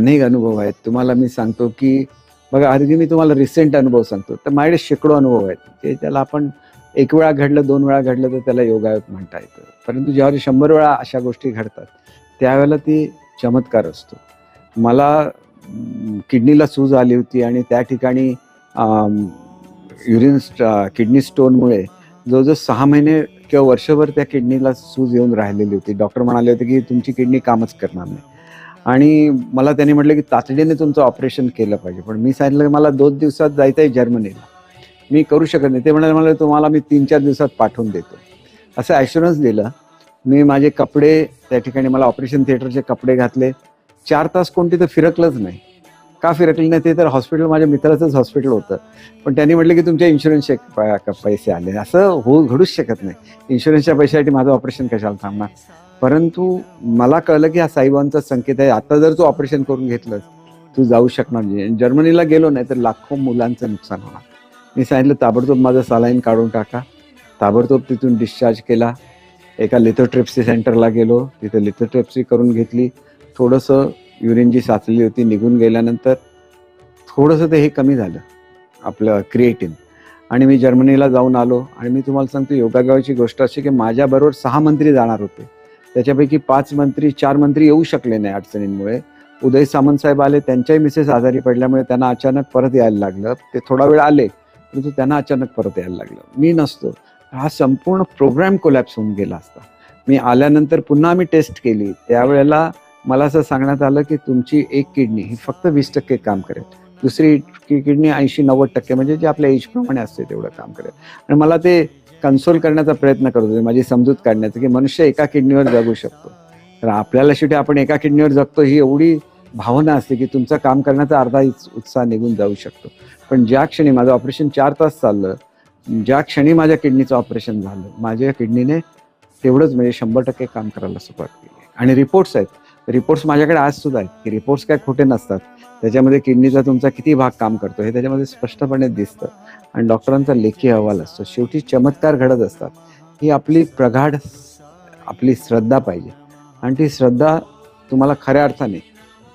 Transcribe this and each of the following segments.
अनेक अनुभव आहेत. तुम्हाला मी सांगतो की बघा अगदी मी तुम्हाला रिसेंट अनुभव सांगतो. तर माझ्याकडे शेकडो अनुभव आहेत. ते त्याला आपण एक वेळा घडलं दोन वेळा घडलं तर त्याला योगायोग म्हणता येतं. परंतु ज्यावेळी शंभर वेळा अशा गोष्टी घडतात त्यावेळेला ती चमत्कार असतो. मला किडनीला सूज आली होती आणि त्या ठिकाणी युरिन किडनी स्टोनमुळे जवळजवळ सहा महिने किंवा वर्षभर त्या किडनीला सूज येऊन राहिलेली होती. डॉक्टर म्हणाले होते की तुमची किडनी कामच करणार नाही. आणि मला त्यांनी म्हटलं की तातडीने तुमचं ऑपरेशन केलं पाहिजे. पण मी सांगितलं की मला दोन दिवसात जायचं आहे जर्मनीला. मी करू शकत नाही. ते म्हणाले मला तुम्हाला मी तीन चार दिवसात पाठवून देतो. असं ॲश्युरन्स दिलं. मी माझे कपडे त्या ठिकाणी मला ऑपरेशन थिएटरचे कपडे घातले. चार तास कोणती तर फिरकलंच नाही. का फिरकलं नाही ते तर हॉस्पिटल माझ्या मित्राचंच हॉस्पिटल होतं. पण त्यांनी म्हटलं की तुमच्या इन्शुरन्सचे प- पैसे आले. असं होऊ घडूच शकत नाही. इन्शुरन्सच्या पैशासाठी माझं ऑपरेशन कशाला थांबणार? परंतु मला कळलं की हा साईबांचा संकेत आहे. आता जर तू ऑपरेशन करून घेतलं तू जाऊ शकणार नाही. जर्मनीला गेलो नाही तर लाखो मुलांचं नुकसान होणार. मी सांगितलं ताबडतोब माझं सालाईन काढून टाका. ताबडतोब तिथून डिस्चार्ज केला. एका लिथोट्रेप्सी सेंटरला गेलो. तिथे लिथोट्रेप्सी करून घेतली. थोडंसं युरिन साचली होती निघून गेल्यानंतर थोडंसं ते हे कमी झालं आपलं क्रिएटिन आणि मी जर्मनीला जाऊन आलो. आणि मी तुम्हाला सांगतो योगागावाची गोष्ट अशी की माझ्याबरोबर सहा मंत्री जाणार होते. त्याच्यापैकी पाच मंत्री चार मंत्री येऊ शकले नाही अडचणींमुळे. उदय सामंत साहेब आले त्यांच्याही मिसेस आजारी पडल्यामुळे त्यांना अचानक परत यायला लागलं. ते थोडा वेळ आले परंतु त्यांना अचानक परत यायला लागलं. मी नसतो. हा संपूर्ण प्रोग्राम कोलॅप्स होऊन गेला असता. मी आल्यानंतर पुन्हा मी टेस्ट केली. त्यावेळेला मला असं सांगण्यात आलं की तुमची एक किडनी ही फक्त वीस टक्के काम करेल. दुसरी किडनी ऐंशी नव्वद टक्के म्हणजे जे आपल्या एजप्रमाणे असते तेवढं काम करेल. आणि मला ते कन्सोल करण्याचा प्रयत्न करत होते म्हणजे माझी समजूत काढण्याचा की मनुष्य एका किडनीवर जगू शकतो. तर आपल्याला शेवटी आपण एका किडनीवर जगतो ही एवढी भावना असते की तुमचं काम करण्याचा अर्धा उत्साह निघून जाऊ शकतो. पण ज्या क्षणी माझं ऑपरेशन चार तास चाललं ज्या क्षणी माझ्या किडनीचं ऑपरेशन झालं माझ्या किडनीने तेवढंच म्हणजे शंभर टक्के काम करायला सुरुवात केली. आणि रिपोर्ट्स आहेत रिपोर्ट्स माझ्याकडे आज सुद्धा आहेत की रिपोर्ट्स काय खोटे नसतात. त्याच्यामध्ये किडनीचा तुमचा किती भाग काम करतो हे त्याच्यामध्ये स्पष्टपणे दिसतं. आणि डॉक्टरांचा लेखी अहवाल असतो. शेवटी चमत्कार घडत असतात. ही आपली प्रगाढ आपली श्रद्धा पाहिजे. आणि ती श्रद्धा तुम्हाला खऱ्या अर्थाने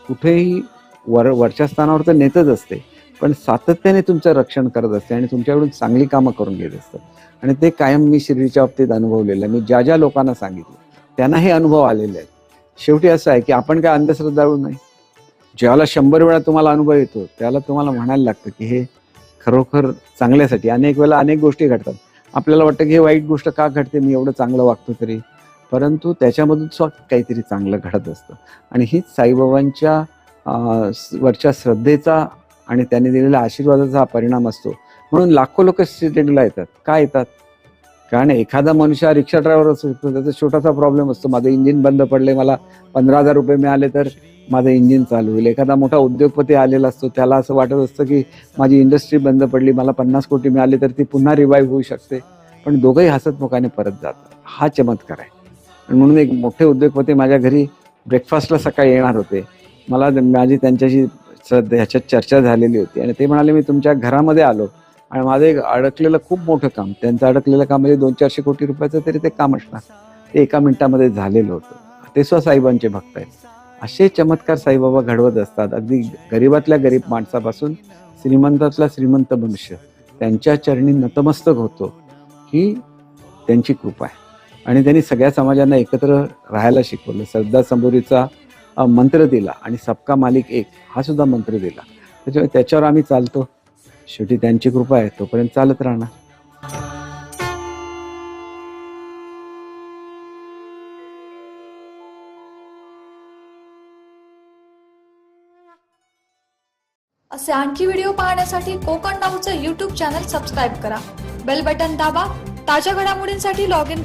कुठेही वर वरच्या स्थानावर तर नेतच असते पण सातत्याने तुमचं रक्षण करत असते आणि तुमच्याकडून चांगली कामं करून घेत असतं. आणि ते कायम मी शिर्डीच्या बाबतीत अनुभवलेलं आहे. मी ज्या ज्या लोकांना सांगितलं त्यांना हे अनुभव आलेले आहेत. शेवटी असं आहे की आपण काय अंधश्रद्धाळू नाही. ज्याला शंभर वेळा तुम्हाला अनुभव येतो त्याला तुम्हाला म्हणायला लागतं की हे खरोखर चांगल्यासाठी अनेक वेळेला अनेक गोष्टी घडतात. आपल्याला वाटतं की हे वाईट गोष्ट का घडते मी एवढं चांगलं वागतो तरी. परंतु त्याच्यामधून स्वतः काहीतरी चांगलं घडत असतं. आणि हीच साईबाबांच्या वरच्या श्रद्धेचा आणि त्यांनी दिलेल्या आशीर्वादाचा हा परिणाम असतो. म्हणून लाखो लोक शिर्डीला येतात. का येतात? कारण एखादा मनुष्य रिक्षा ड्रायव्हर असू शकतो त्याचा छोटासा प्रॉब्लेम असतो. माझं इंजिन बंद पडले मला पंधरा हजार रुपये मिळाले तर माझं इंजिन चालू होईल. एखादा मोठा उद्योगपती आलेला असतो त्याला असं वाटत असतं की माझी इंडस्ट्री बंद पडली मला पन्नास कोटी मिळाले तर ती पुन्हा रिवाईव्ह होऊ शकते. पण दोघंही हसतमुखाने परत जातात. हा चमत्कार आहे. आणि म्हणून एक मोठे उद्योगपती माझ्या घरी ब्रेकफास्टला सकाळी येणार होते. मला माझी त्यांच्याशी ह्याच्यात चर्चा झालेली होती. आणि ते म्हणाले मी तुमच्या घरामध्ये आलो. आणि माझं एक अडकलेलं खूप मोठं काम त्यांचं अडकलेलं काम म्हणजे दोन चारशे कोटी रुपयाचं तरी ते काम असणार. ते एका मिनिटामध्ये झालेलं होतं. ते स्वसाहेबांचे साईबांचे भक्त आहेत. असे चमत्कार साईबाबा घडवत असतात. अगदी गरीबातल्या गरीब माणसापासून श्रीमंतातला श्रीमंत मनुष्य त्यांच्या चरणी नतमस्तक होतो ही त्यांची कृपा आहे. आणि त्यांनी सगळ्या समाजांना एकत्र राहायला शिकवलं. श्रद्धा संबोरीचा मंत्र दिला आणि सबका मालिक एक हा सुद्धा मंत्र दिला. त्याच्यामुळे त्याच्यावर आम्ही चालतो. शेवटी त्यांची कृपा आहे तोपर्यंत चालत राहणार असे आणखी व्हिडिओ पाहण्यासाठी कोकण नाऊचं यूट्यूब चॅनल सबस्क्राईब करा. बेल बटन दाबा ताज्या घडामोडींसाठी लॉग इन करा.